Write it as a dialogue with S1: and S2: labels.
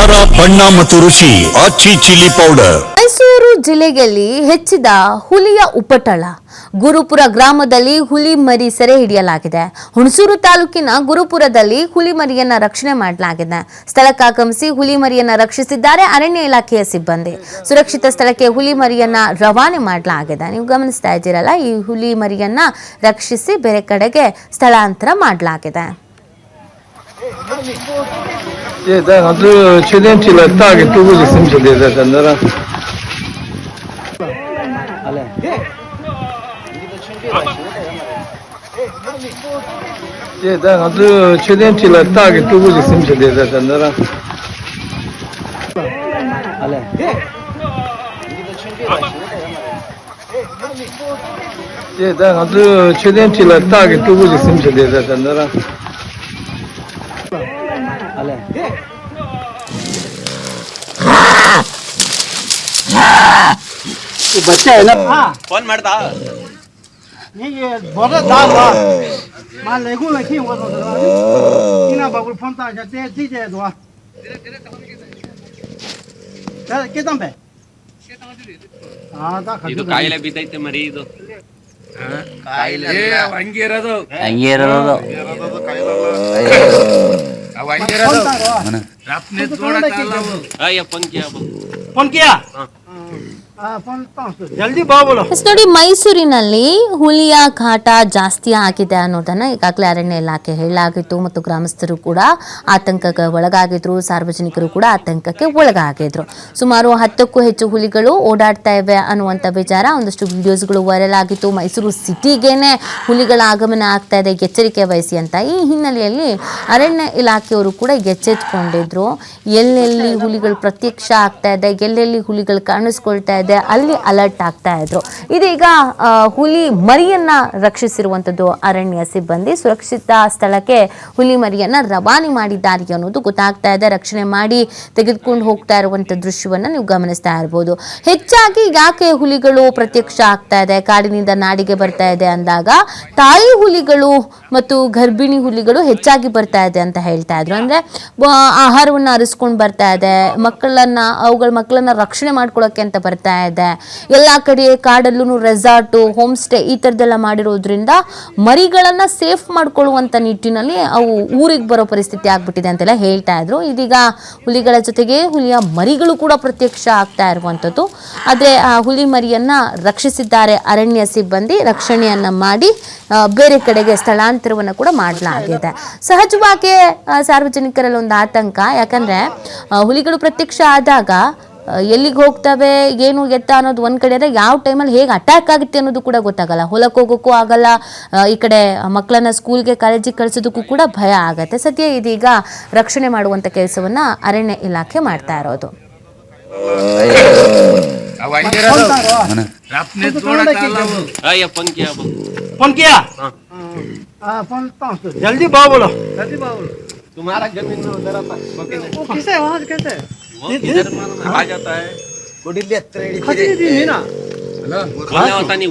S1: ಖಾರ, ಬಣ್ಣ ಮತ್ತು ರುಚಿ, ಆಚಿ ಚಿಲ್ಲಿ ಪೌಡರ್.
S2: ಮೈಸೂರು ಜಿಲ್ಲೆಯಲ್ಲಿ ಹೆಚ್ಚಿದ ಹುಲಿಯ ಉಪಟಳ. ಗುರುಪುರ ಗ್ರಾಮದಲ್ಲಿ ಹುಲಿ ಮರಿ ಸೆರೆ ಹಿಡಿಯಲಾಗಿದೆ. ಹುಣಸೂರು ತಾಲೂಕಿನ ಗುರುಪುರದಲ್ಲಿ ಹುಲಿ ಮರಿಯನ್ನ ರಕ್ಷಣೆ ಮಾಡಲಾಗಿದೆ. ಸ್ಥಳಕ್ಕಾಗಮಿಸಿ ಹುಲಿ ಮರಿಯನ್ನ ರಕ್ಷಿಸಿದ್ದಾರೆ ಅರಣ್ಯ ಇಲಾಖೆಯ ಸಿಬ್ಬಂದಿ. ಸುರಕ್ಷಿತ ಸ್ಥಳಕ್ಕೆ ಹುಲಿ ಮರಿಯನ್ನ ರವಾನೆ ಮಾಡಲಾಗಿದೆ. ನೀವು ಗಮನಿಸ್ತಾ ಇದ್ದೀರಲ್ಲ, ಈ ಹುಲಿ ಮರಿಯನ್ನ ರಕ್ಷಿಸಿ ಬೇರೆ ಕಡೆಗೆ ಸ್ಥಳಾಂತರ ಮಾಡಲಾಗಿದೆ.
S3: 예, 다 아주 최대한 틀어 따게 두고 있으면 되다 단나라. 알레. 예, 다 아주 최대한 틀어 따게 두고 있으면 되다 단나라. 알레. 예, 다 아주 최대한 틀어 따게 두고 있으면 되다 단나라. 那了。
S4: बच्चा है ना
S5: ಫೋನ್ ಮಾಡ್ದಾ
S4: ये ये बहुत दाल बा मा लेगु लखी वो तो इना बाबू फोन ता जाते जी जे दो क्या कितम पे हां ता
S5: ಇದು ಕಾಯಿಲೆ ಬಿದ್ದೈತೆ ಮರಿ ಇದು
S6: ಹಂಗೆ ಇರೋದು
S7: ಹಂಗೆ ಇರೋದು
S6: ಅವ್ ಹಂಗೆ ಇರೋದು
S4: फोन પંખે
S2: પંખ્યા ನೋಡಿ, ಮೈಸೂರಿನಲ್ಲಿ ಹುಲಿಯ ಕಾಟ ಜಾಸ್ತಿ ಆಗಿದೆ ಅನ್ನೋದನ್ನ ಈಗಾಗಲೇ ಅರಣ್ಯ ಇಲಾಖೆ ಹೇಳಲಾಗಿತ್ತು ಮತ್ತು ಗ್ರಾಮಸ್ಥರು ಕೂಡ ಆತಂಕಕ್ಕೆ ಒಳಗಾಗಿದ್ರು, ಸಾರ್ವಜನಿಕರು ಕೂಡ ಆತಂಕಕ್ಕೆ ಒಳಗಾಗಿದ್ರು. ಸುಮಾರು ಹತ್ತಕ್ಕೂ ಹೆಚ್ಚು ಹುಲಿಗಳು ಓಡಾಡ್ತಾ ಇವೆ ಅನ್ನುವಂಥ ವಿಚಾರ ಒಂದಷ್ಟು ವಿಡಿಯೋಸ್ಗಳು ವೈರಲ್ ಆಗಿತ್ತು. ಮೈಸೂರು ಸಿಟಿಗೇನೆ ಹುಲಿಗಳ ಆಗಮನ ಆಗ್ತಾ ಇದೆ, ಎಚ್ಚರಿಕೆ ವಹಿಸಿ ಅಂತ ಈ ಹಿನ್ನೆಲೆಯಲ್ಲಿ ಅರಣ್ಯ ಇಲಾಖೆಯವರು ಕೂಡ ಎಚ್ಚೆತ್ಕೊಂಡಿದ್ರು. ಎಲ್ಲೆಲ್ಲಿ ಹುಲಿಗಳು ಪ್ರತ್ಯಕ್ಷ ಆಗ್ತಾ ಇದೆ, ಎಲ್ಲೆಲ್ಲಿ ಹುಲಿಗಳು ಕಾಣಿಸ್ಕೊಳ್ತಾ ಇದೆ ಅಲ್ಲಿ ಅಲರ್ಟ್ ಆಗ್ತಾ ಇದ್ರು. ಇದೀಗ ಹುಲಿ ಮರಿಯನ್ನ ರಕ್ಷಿಸಿರುವಂಥದ್ದು ಅರಣ್ಯ ಸಿಬ್ಬಂದಿ. ಸುರಕ್ಷಿತ ಸ್ಥಳಕ್ಕೆ ಹುಲಿ ಮರಿಯನ್ನ ರವಾನೆ ಮಾಡಿದ್ದಾರೆ ಅನ್ನೋದು ಗೊತ್ತಾಗ್ತಾ ಇದೆ. ರಕ್ಷಣೆ ಮಾಡಿ ತೆಗೆದುಕೊಂಡು ಹೋಗ್ತಾ ಇರುವಂಥ ದೃಶ್ಯವನ್ನ ನೀವು ಗಮನಿಸ್ತಾ ಇರ್ಬೋದು. ಹೆಚ್ಚಾಗಿ ಯಾಕೆ ಹುಲಿಗಳು ಪ್ರತ್ಯಕ್ಷ ಆಗ್ತಾ ಇದೆ? ಕಾಡಿನಿಂದ ನಾಡಿಗೆ ಬರ್ತಾ ಇದೆ ಅಂದಾಗ, ತಾಯಿ ಹುಲಿಗಳು ಮತ್ತು ಗರ್ಭಿಣಿ ಹುಲಿಗಳು ಹೆಚ್ಚಾಗಿ ಬರ್ತಾ ಇದೆ ಅಂತ ಹೇಳ್ತಾ ಇದ್ರು. ಅಂದ್ರೆ ಆಹಾರವನ್ನ ಅರಿಸ್ಕೊಂಡು ಬರ್ತಾ ಇದೆ, ಮಕ್ಕಳನ್ನ, ಅವುಗಳ ಮಕ್ಕಳನ್ನ ರಕ್ಷಣೆ ಮಾಡ್ಕೊಳಕ್ಕೆ ಅಂತ ಬರ್ತಾ ಇದೆ. ಎಲ್ಲಾ ಕಡೆ ಕಾಡಲ್ಲೂ ರೆಸಾರ್ಟು ಹೋಮ್ ಸ್ಟೇ ಈ ಥರದ್ದೆಲ್ಲ ಮಾಡಿರೋದ್ರಿಂದ ಮರಿಗಳನ್ನ ಸೇಫ್ ಮಾಡ್ಕೊಳ್ಳುವಂತ ನಿಟ್ಟಿನಲ್ಲಿ ಅವು ಊರಿಗೆ ಬರೋ ಪರಿಸ್ಥಿತಿ ಆಗ್ಬಿಟ್ಟಿದೆ ಅಂತೆಲ್ಲ ಹೇಳ್ತಾ ಇದ್ರು. ಇದೀಗ ಹುಲಿಗಳ ಜೊತೆಗೆ ಹುಲಿಯ ಮರಿಗಳು ಕೂಡ ಪ್ರತ್ಯಕ್ಷ ಆಗ್ತಾ ಇರುವಂಥದ್ದು. ಆದರೆ, ಆ ಹುಲಿ ಮರಿಯನ್ನ ರಕ್ಷಿಸಿದ್ದಾರೆ ಅರಣ್ಯ ಸಿಬ್ಬಂದಿ. ರಕ್ಷಣೆಯನ್ನ ಮಾಡಿ ಬೇರೆ ಕಡೆಗೆ ಸ್ಥಳಾಂತರವನ್ನು ಕೂಡ ಮಾಡಲಾಗಿದೆ. ಸಹಜವಾಗಿ ಸಾರ್ವಜನಿಕರಲ್ಲಿ ಒಂದು ಆತಂಕ. ಯಾಕಂದ್ರೆ ಹುಲಿಗಳು ಪ್ರತ್ಯಕ್ಷ ಆದಾಗ ಎಲ್ಲಿಗೆ ಹೋಗ್ತವೆ ಏನು ಎತ್ತ ಅನ್ನೋದು ಒಂದು ಕಡೆ ಆದರೆ ಯಾವ ಟೈಮಲ್ಲಿ ಹೇಗೆ ಅಟ್ಯಾಕ್ ಆಗುತ್ತೆ ಅನ್ನೋದು ಕೂಡ ಗೊತ್ತಾಗಲ್ಲ. ಹೊಲಕ್ಕೆ ಹೋಗೋಕ್ಕೂ ಆಗಲ್ಲ ಈ ಕಡೆ ಮಕ್ಕಳನ್ನ ಸ್ಕೂಲ್ಗೆ ಕಾಲೇಜಿಗೆ ಕಳಿಸೋದಕ್ಕೂ ಕೂಡ ಭಯ ಆಗತ್ತೆ. ಸದ್ಯ ಇದೀಗ ರಕ್ಷಣೆ ಮಾಡುವಂಥ ಕೆಲಸವನ್ನು ಅರಣ್ಯ ಇಲಾಖೆ ಮಾಡ್ತಾ ಇರೋದು.
S4: હા પણ પાંચસો જલ્દી ભાવ બોલો જલ્દી ભાવ બોલો
S5: तुम्हारा जमीन में उधर आता
S4: वो कैसे वहाँ से कैसे
S5: वो किधर मालूम आ जाता है
S4: गुड़ी बेहतर है खतरे दी है ना
S5: होता नहीं